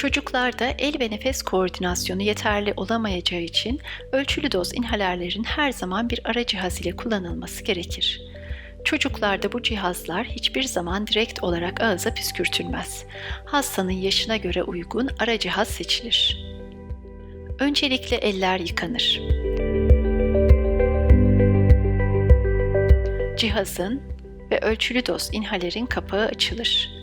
Çocuklarda el ve nefes koordinasyonu yeterli olamayacağı için ölçülü doz inhalerlerin her zaman bir ara cihaz ile kullanılması gerekir. Çocuklarda bu cihazlar hiçbir zaman direkt olarak ağıza püskürtülmez. Hastanın yaşına göre uygun ara cihaz seçilir. Öncelikle eller yıkanır. Cihazın ve ölçülü doz inhalerin kapağı açılır.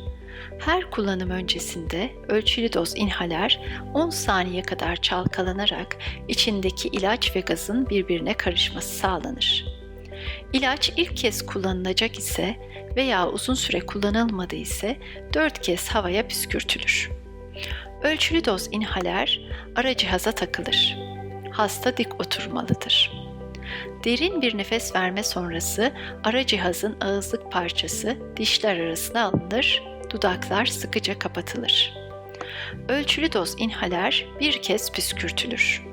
Her kullanım öncesinde ölçülü doz inhaler 10 saniye kadar çalkalanarak içindeki ilaç ve gazın birbirine karışması sağlanır. İlaç ilk kez kullanılacak ise veya uzun süre kullanılmadı ise 4 kez havaya püskürtülür. Ölçülü doz inhaler ara cihaza takılır. Hasta dik oturmalıdır. Derin bir nefes verme sonrası ara cihazın ağızlık parçası dişler arasına alınır, dudaklar sıkıca kapatılır. Ölçülü doz inhaler bir kez püskürtülür.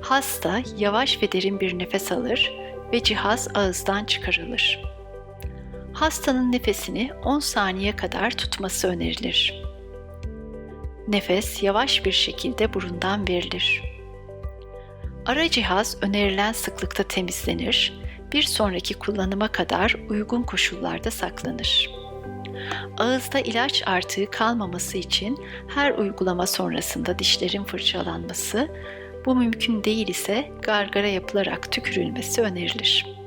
Hasta yavaş ve derin bir nefes alır ve cihaz ağızdan çıkarılır. Hastanın nefesini 10 saniye kadar tutması önerilir. Nefes yavaş bir şekilde burundan verilir. Ara cihaz önerilen sıklıkta temizlenir, bir sonraki kullanıma kadar uygun koşullarda saklanır. Ağızda ilaç artığı kalmaması için her uygulama sonrasında dişlerin fırçalanması, bu mümkün değil ise gargara yapılarak tükürülmesi önerilir.